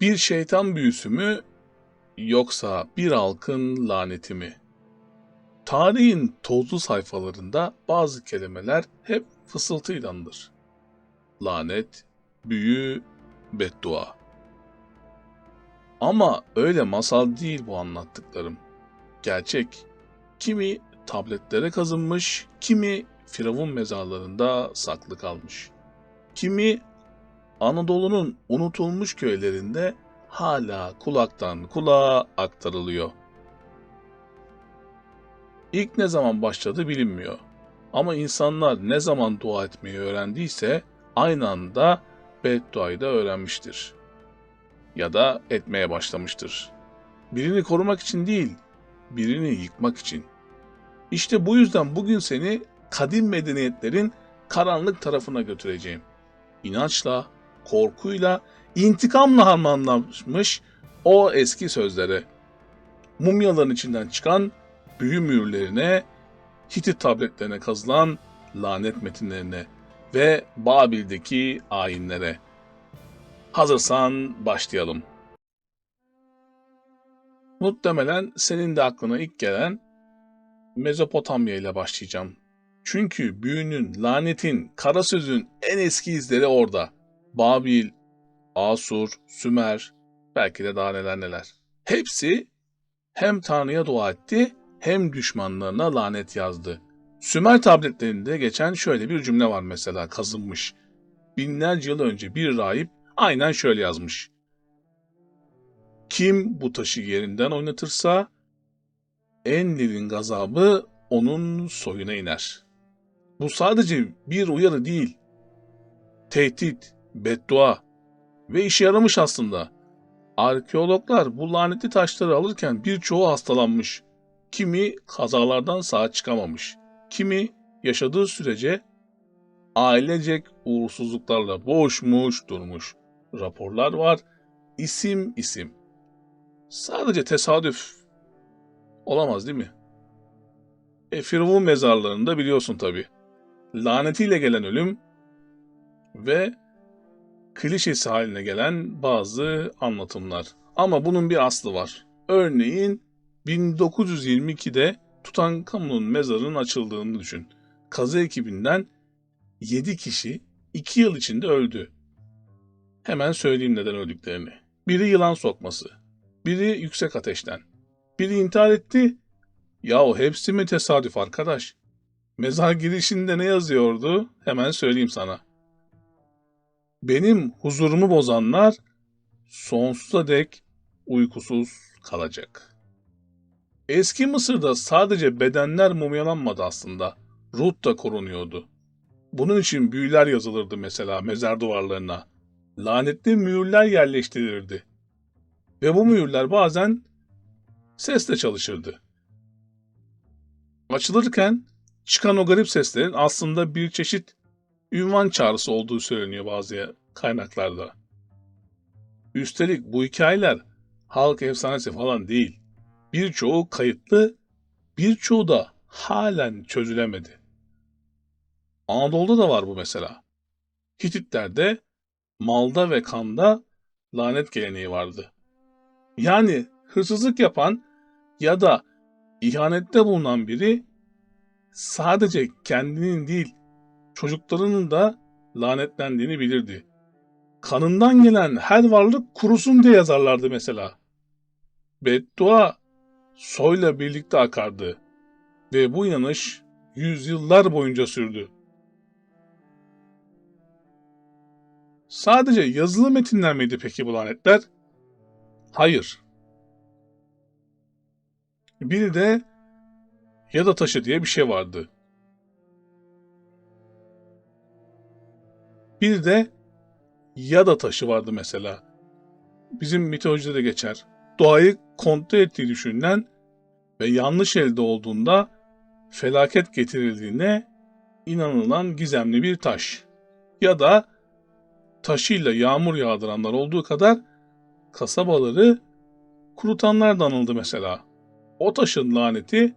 Bir şeytan büyüsü mü yoksa bir halkın laneti mi? Tarihin tozlu sayfalarında bazı kelimeler hep fısıltıylandır. Lanet, büyü, beddua. Ama öyle masal değil bu anlattıklarım. Gerçek. Kimi tabletlere kazınmış, kimi Firavun mezarlarında saklı kalmış. Kimi Anadolu'nun unutulmuş köylerinde hala kulaktan kulağa aktarılıyor. İlk ne zaman başladı bilinmiyor. Ama insanlar ne zaman dua etmeyi öğrendiyse aynı anda bedduayı da öğrenmiştir. Ya da etmeye başlamıştır. Birini korumak için değil, birini yıkmak için. İşte bu yüzden bugün seni kadim medeniyetlerin karanlık tarafına götüreceğim. İnançla, korkuyla, intikamla harmanlanmış o eski sözlere. Mumyaların içinden çıkan büyü mühürlerine, Hitit tabletlerine kazılan lanet metinlerine ve Babil'deki ayinlere. Hazırsan başlayalım. Muhtemelen senin de aklına ilk gelen Mezopotamya ile başlayacağım. Çünkü büyünün, lanetin, kara sözün en eski izleri orada. Babil, Asur, Sümer, belki de daha neler neler. Hepsi hem Tanrı'ya dua etti hem düşmanlarına lanet yazdı. Sümer tabletlerinde geçen şöyle bir cümle var mesela kazınmış. Binlerce yıl önce bir rahip aynen şöyle yazmış. Kim bu taşı yerinden oynatırsa en derin gazabı onun soyuna iner. Bu sadece bir uyarı değil. Tehdit, beddua ve işe yaramış aslında. Arkeologlar bu lanetli taşları alırken birçoğu hastalanmış. Kimi kazalardan sağ çıkamamış. Kimi yaşadığı sürece ailecek uğursuzluklarla boğuşmuş durmuş. Raporlar var, isim isim. Sadece tesadüf olamaz değil mi? E, Firavun mezarlarında biliyorsun tabi. Lanetiyle gelen ölüm ve klişesi haline gelen bazı anlatımlar. Ama bunun bir aslı var. Örneğin 1922'de Tutankamon'un mezarının açıldığını düşün. Kazı ekibinden 7 kişi 2 yıl içinde öldü. Hemen söyleyeyim neden öldüklerini. Biri yılan sokması, biri yüksek ateşten, biri intihar etti. Yahu hepsi mi tesadüf arkadaş? Mezar girişinde ne yazıyordu? Hemen söyleyeyim sana. Benim huzurumu bozanlar sonsuza dek uykusuz kalacak. Eski Mısır'da sadece bedenler mumyalanmadı aslında. Ruh da korunuyordu. Bunun için büyüler yazılırdı mesela mezar duvarlarına. Lanetli mühürler yerleştirilirdi. Ve bu mühürler bazen sesle çalışırdı. Açılırken çıkan o garip seslerin aslında bir çeşit ünvan çağrısı olduğu söyleniyor bazı kaynaklarda. Üstelik bu hikayeler halk efsanesi falan değil. Birçoğu kayıtlı, birçoğu da halen çözülemedi. Anadolu'da da var bu mesela. Hititlerde malda ve kanda lanet geleneği vardı. Yani hırsızlık yapan ya da ihanette bulunan biri sadece kendinin değil çocuklarının da lanetlendiğini bilirdi. Kanından gelen her varlık kurusun diye yazarlardı mesela. Beddua soyla birlikte akardı ve bu yanış yüzyıllar boyunca sürdü. Sadece yazılı metinler miydi peki bu lanetler? Hayır. Bir de yada taşı diye bir şey vardı. Bir de yada taşı vardı mesela. Bizim mitolojide de geçer. Doğayı kontrol ettiği düşünülen ve yanlış elde olduğunda felaket getirildiğine inanılan gizemli bir taş. Ya da taşıyla yağmur yağdıranlar olduğu kadar kasabaları kurutanlar da anıldı mesela. O taşın laneti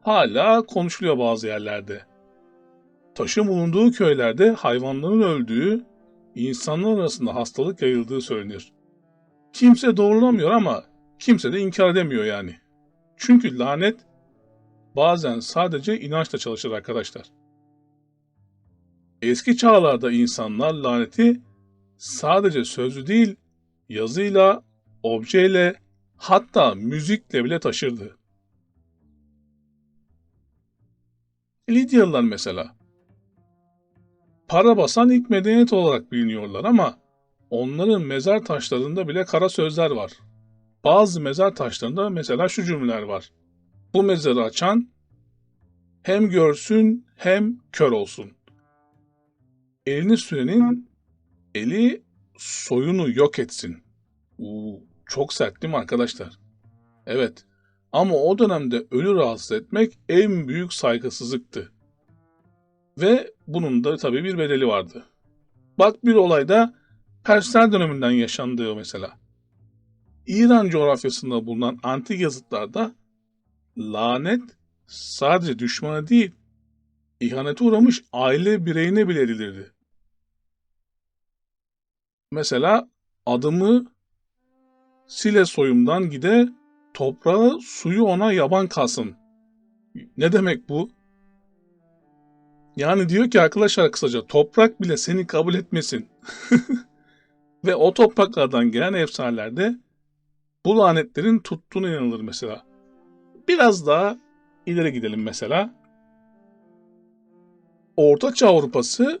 hala konuşuluyor bazı yerlerde. Taşın bulunduğu köylerde hayvanların öldüğü, insanlar arasında hastalık yayıldığı söylenir. Kimse doğrulamıyor ama kimse de inkar edemiyor yani. Çünkü lanet bazen sadece inançla çalışır arkadaşlar. Eski çağlarda insanlar laneti sadece sözlü değil, yazıyla, objeyle, hatta müzikle bile taşırdı. Lidyalılar mesela. Para basan ilk medeniyet olarak biliniyorlar ama onların mezar taşlarında bile kara sözler var. Bazı mezar taşlarında mesela şu cümleler var. Bu mezarı açan hem görsün hem kör olsun. Elini sürenin eli soyunu yok etsin. Uu, çok sert değil mi arkadaşlar? Evet. Ama o dönemde ölü rahatsız etmek en büyük saygısızlıktı. Ve bunun da tabii bir bedeli vardı. Bak bir olayda Persler döneminden yaşandığı mesela. İran coğrafyasında bulunan antik yazıtlarda lanet sadece düşmana değil, ihanete uğramış aile bireyine bile edilirdi. Mesela adımı Sile soyumdan gide, toprağı suyu ona yaban kalsın. Ne demek bu? Yani diyor ki arkadaşlar kısaca toprak bile seni kabul etmesin. Ve o topraklardan gelen efsanelerde bu lanetlerin tuttuğuna inanılır mesela. Biraz daha ileri gidelim mesela. Orta Çağ Avrupası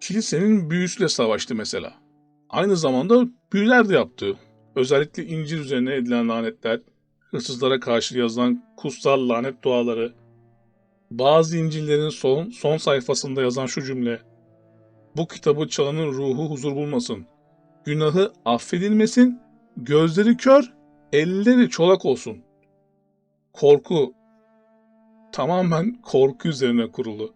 kilisenin büyüsüyle savaştı mesela. Aynı zamanda büyüler de yaptı. Özellikle İncil üzerine edilen lanetler, hırsızlara karşı yazılan kutsal lanet duaları, bazı İncil'lerin son, son sayfasında yazan şu cümle, bu kitabı çalanın ruhu huzur bulmasın, günahı affedilmesin, gözleri kör, elleri çolak olsun. Korku, tamamen korku üzerine kurulu.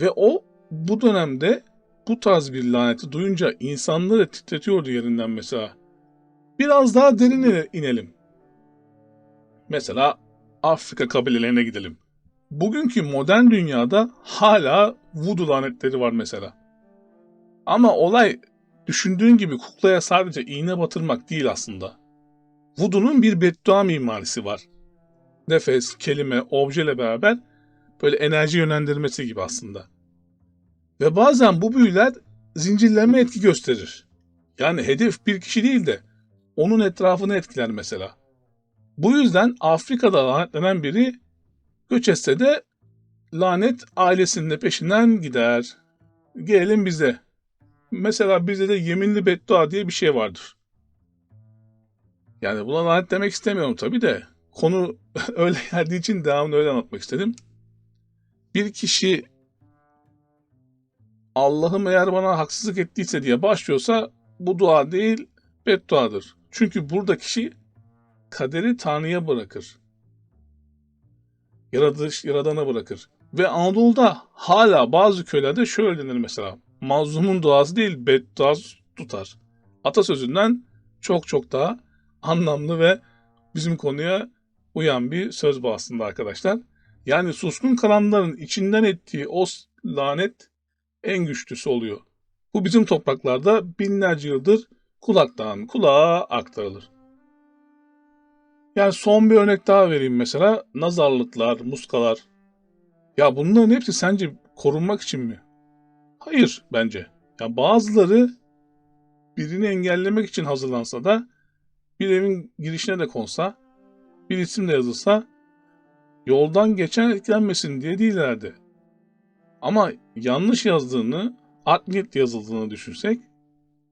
Ve o bu dönemde bu tarz bir laneti duyunca insanları titretiyordu yerinden mesela. Biraz daha derine inelim. Mesela Afrika kabilelerine gidelim. Bugünkü modern dünyada hala voodoo lanetleri var mesela. Ama olay düşündüğün gibi kuklaya sadece iğne batırmak değil aslında. Voodoo'nun bir beddua mimarisi var. Nefes, kelime, objeyle beraber böyle enerji yönlendirmesi gibi aslında. Ve bazen bu büyüler zincirleme etki gösterir. Yani hedef bir kişi değil de onun etrafını etkiler mesela. Bu yüzden Afrika'da lanetlenen biri göç etse de lanet ailesinin de peşinden gider. Gelelim bize. Mesela bizde de yeminli beddua diye bir şey vardır. Yani buna lanet demek istemiyorum tabii de konu öyle geldiği için devamını öyle anlatmak istedim. Bir kişi Allah'ım eğer bana haksızlık ettiyse diye başlıyorsa bu dua değil bedduadır. Çünkü burada kişi kaderi Tanrı'ya bırakır. Yaratış, Yaradan'a bırakır. Ve Anadolu'da hala bazı köylerde şöyle denir mesela. Mazlumun duası değil beddua tutar. Atasözünden çok çok daha anlamlı ve bizim konuya uyan bir söz bu aslında arkadaşlar. Yani suskun karanların içinden ettiği o lanet en güçlüsü oluyor. Bu bizim topraklarda binlerce yıldır kulaktan kulağa aktarılır. Yani son bir örnek daha vereyim mesela. Nazarlıklar, muskalar. Ya bunların hepsi sence korunmak için mi? Hayır bence. Ya bazıları birini engellemek için hazırlansa da bir evin girişine de konsa, bir isim de yazılsa yoldan geçen etkilenmesin diye değillerdi. Ama yanlış yazdığını, art niyet yazıldığını düşünsek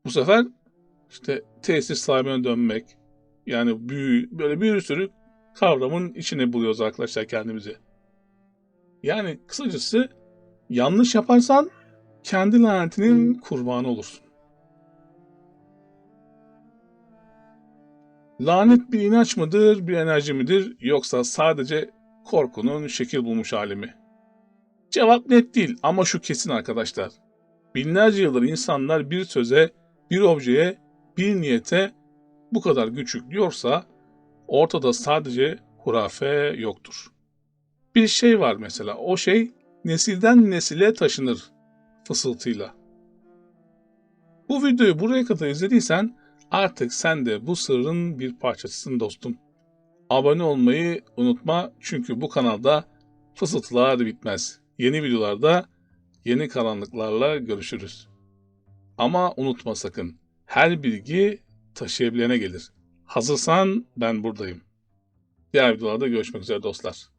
bu sefer işte tesis sahibine dönmek yani büyü, böyle bir sürü kavramın içine buluyoruz arkadaşlar kendimizi. Yani kısacası yanlış yaparsan kendi lanetinin kurbanı olursun. Lanet bir inanç mıdır, bir enerji midir yoksa sadece korkunun şekil bulmuş hali mi? Cevap net değil ama şu kesin arkadaşlar. Binlerce yıldır insanlar bir söze, bir objeye, bir niyete bu kadar güç yüklüyorsa ortada sadece hurafe yoktur. Bir şey var mesela o şey nesilden nesile taşınır fısıltıyla. Bu videoyu buraya kadar izlediysen Artık sen de bu sırrın bir parçasısın dostum. Abone olmayı unutma çünkü bu kanalda fısıltılar bitmez. Yeni videolarda yeni karanlıklarla görüşürüz. Ama unutma sakın, her bilgi taşıyabilene gelir. Hazırsan ben buradayım. Diğer videolarda görüşmek üzere dostlar.